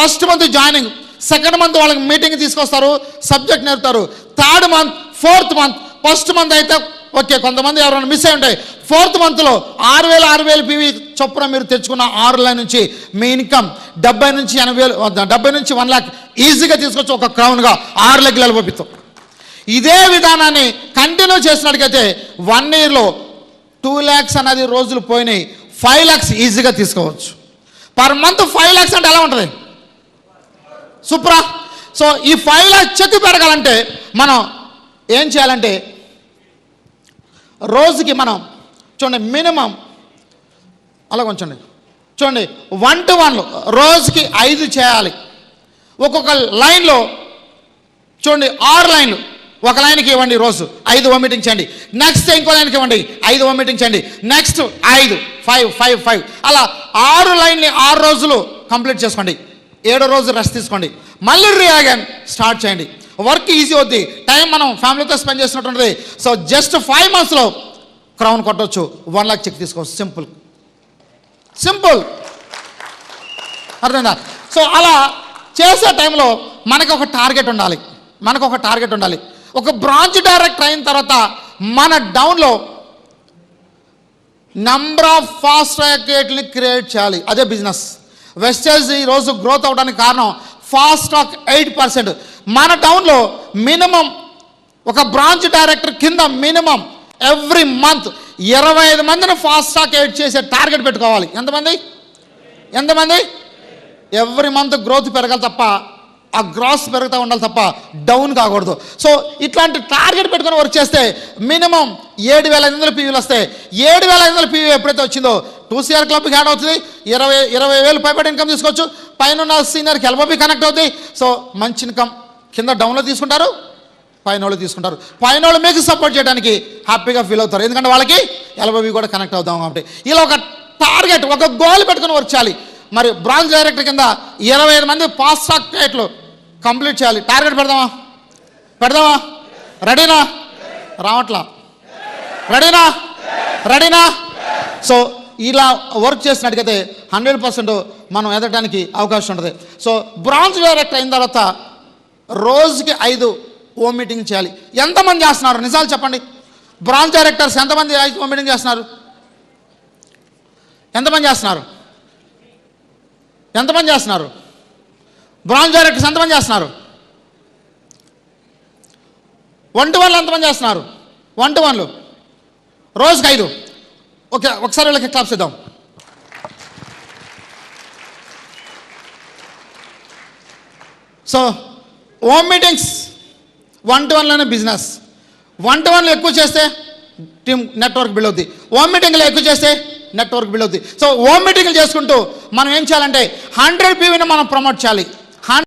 First month joining second month వాళ్ళకి meeting తీసుకొస్తారు subject నేర్పుతారు third month fourth month first month అయితే okay కొంతమంది ఎవరైనా మిస్ అయి ఉంటాయి. ఫోర్త్ మంత్లో ఆరు వేలు ఆరు వేలు పీవీ చొప్పున మీరు తెచ్చుకున్న ఆరు లైన్ నుంచి మీ ఇన్కమ్ డెబ్బై నుంచి ఎనభై వేలు డెబ్బై నుంచి వన్ ల్యాక్ ఈజీగా తీసుకొచ్చి ఒక క్రౌన్గా ఆరు లెగ్గులు పంపిస్తాం. ఇదే విధానాన్ని కంటిన్యూ చేసినట్టుకైతే వన్ ఇయర్లో టూ ల్యాక్స్ అనేది రోజులు పోయినాయి. ఫైవ్ ల్యాక్స్ ఈజీగా తీసుకోవచ్చు. పర్ మంత్ ఫైవ్ ల్యాక్స్ అంటే ఎలా ఉంటుంది? సూప్రా సో ఈ ఫైవ్ ల్యాక్స్ చెక్కు పెరగాలంటే మనం ఏం చేయాలంటే రోజుకి మనం చూడండి మినిమం అలా కొంచండి చూడండి వన్ టు వన్ రోజుకి ఐదు చేయాలి. ఒక్కొక్క లైన్లో చూడండి ఆరు లైన్లు ఒక లైన్కి ఇవ్వండి రోజు. ఐదు వమిటింగ్ చేయండి. నెక్స్ట్ ఇంకో లైన్కి ఇవ్వండి. ఐదు వమిటించండి చేయండి. నెక్స్ట్ ఐదు. ఫైవ్ ఫైవ్ ఫైవ్ అలా ఆరు లైన్ని ఆరు రోజులు కంప్లీట్ చేసుకోండి. ఏడో రోజు రెస్ట్ తీసుకోండి. మళ్ళీ రియాగన్ స్టార్ట్ చేయండి. వర్క్ ఈజీ అవుద్ది. టైం మనం ఫ్యామిలీతో స్పెండ్ చేసినట్టుంటుంది సో జస్ట్ ఫైవ్ మంత్స్లో క్రౌన్ కొట్టవచ్చు వన్ లాక్ చెక్ తీసుకోవచ్చు సింపుల్ సింపుల్ అర్థమైందా? సో అలా చేసే టైంలో మనకు ఒక టార్గెట్ ఉండాలి. మనకు ఒక టార్గెట్ ఉండాలి. ఒక బ్రాంచ్ డైరెక్టర్ అయిన తర్వాత మన డౌన్లో నంబర్ ఆఫ్ ఫాస్ట్ ట్రాక్ని క్రియేట్ చేయాలి. అదే బిజినెస్ వెస్టేజ్ ఈరోజు గ్రోత్ అవడానికి కారణం ఫాస్ట్ స్టాక్ ఎయిట్ పర్సెంట్ మన టౌన్లో మినిమం ఒక బ్రాంచ్ డైరెక్టర్ కింద మినిమం ఎవ్రీ మంత్ ఇరవై ఐదు మందిని ఫాస్ట్ స్టాక్ ఎయిట్ చేసే టార్గెట్ పెట్టుకోవాలి. ఎంతమంది? ఎంతమంది? ఎవ్రీ మంత్ గ్రోత్ పెరగాలి తప్ప ఆ గ్రాస్ పెరుగుతూ ఉండాలి తప్ప డౌన్ కాకూడదు. సో ఇట్లాంటి టార్గెట్ పెట్టుకొని వర్క్ చేస్తే మినిమం ఏడు వేల ఐదు వందల పీవీలు వస్తాయి. ఏడు వేల ఐదు వందల పీవీ ఎప్పుడైతే వచ్చిందో టూసీఆర్ క్లబ్కి యాడ్ అవుతుంది. ఇరవై ఇరవై వేలు పైబడి ఇన్కమ్ తీసుకోవచ్చు. పైన ఉన్న సీనియర్కి ఎల్బోబీ కనెక్ట్ అవుతుంది. సో మంచి ఇన్కమ్ కింద డౌన్లో తీసుకుంటారు. పైన వాళ్ళు తీసుకుంటారు. పైన వాళ్ళు మీకు సపోర్ట్ చేయడానికి హ్యాపీగా ఫీల్ అవుతారు. ఎందుకంటే వాళ్ళకి ఎల్బోబీ కూడా కనెక్ట్ అవుతాం కాబట్టి. ఇలా ఒక టార్గెట్ ఒక గోల్ పెట్టుకుని వర్క్ చేయాలి. మరి బ్రాంచ్ డైరెక్టర్ కింద ఇరవై ఐదు మంది పాస్ సాక్టేట్లు కంప్లీట్ చేయాలి. టార్గెట్ పెడదామా? పెడదామా? రెడీనా రావట్లా? రెడీనా రెడీనా సో ఇలా వర్క్ చేసినట్టుకైతే హండ్రెడ్ పర్సెంట్ మనం ఎదగడానికి అవకాశం ఉంటుంది. సో బ్రాంచ్ డైరెక్టర్ అయిన తర్వాత రోజుకి ఐదు ఓ మీటింగ్ చేయాలి. ఎంతమంది చేస్తున్నారు? నిజాలు చెప్పండి. బ్రాంచ్ డైరెక్టర్స్ ఎంతమంది ఐదు ఓ మీటింగ్ చేస్తున్నారు? ఎంతమంది చేస్తున్నారు? ఎంతమంది చేస్తున్నారు? బ్రాంచ్ డైరెక్టర్స్ ఎంతమంది చేస్తున్నారు? వన్ టు వన్లు ఎంతమంది చేస్తున్నారు? వన్ టు వన్లు రోజుకి ఐదు. ఓకే ఒకసారి వీళ్ళకి క్లాప్స్ ఇద్దాం so home meetings one to వన్లోనే business one to వన్లో ఎక్కువ చేస్తే టీమ్ నెట్వర్క్ బిల్డ్ అవుద్ది. హోమ్ మీటింగ్లో ఎక్కువ చేస్తే నెట్వర్క్ బిల్డ్ అవుద్ది. సో హోమ్ మీటింగ్లు చేసుకుంటూ మనం ఏం చేయాలంటే హండ్రెడ్ పీవీని మనం ప్రమోట్ చేయాలి.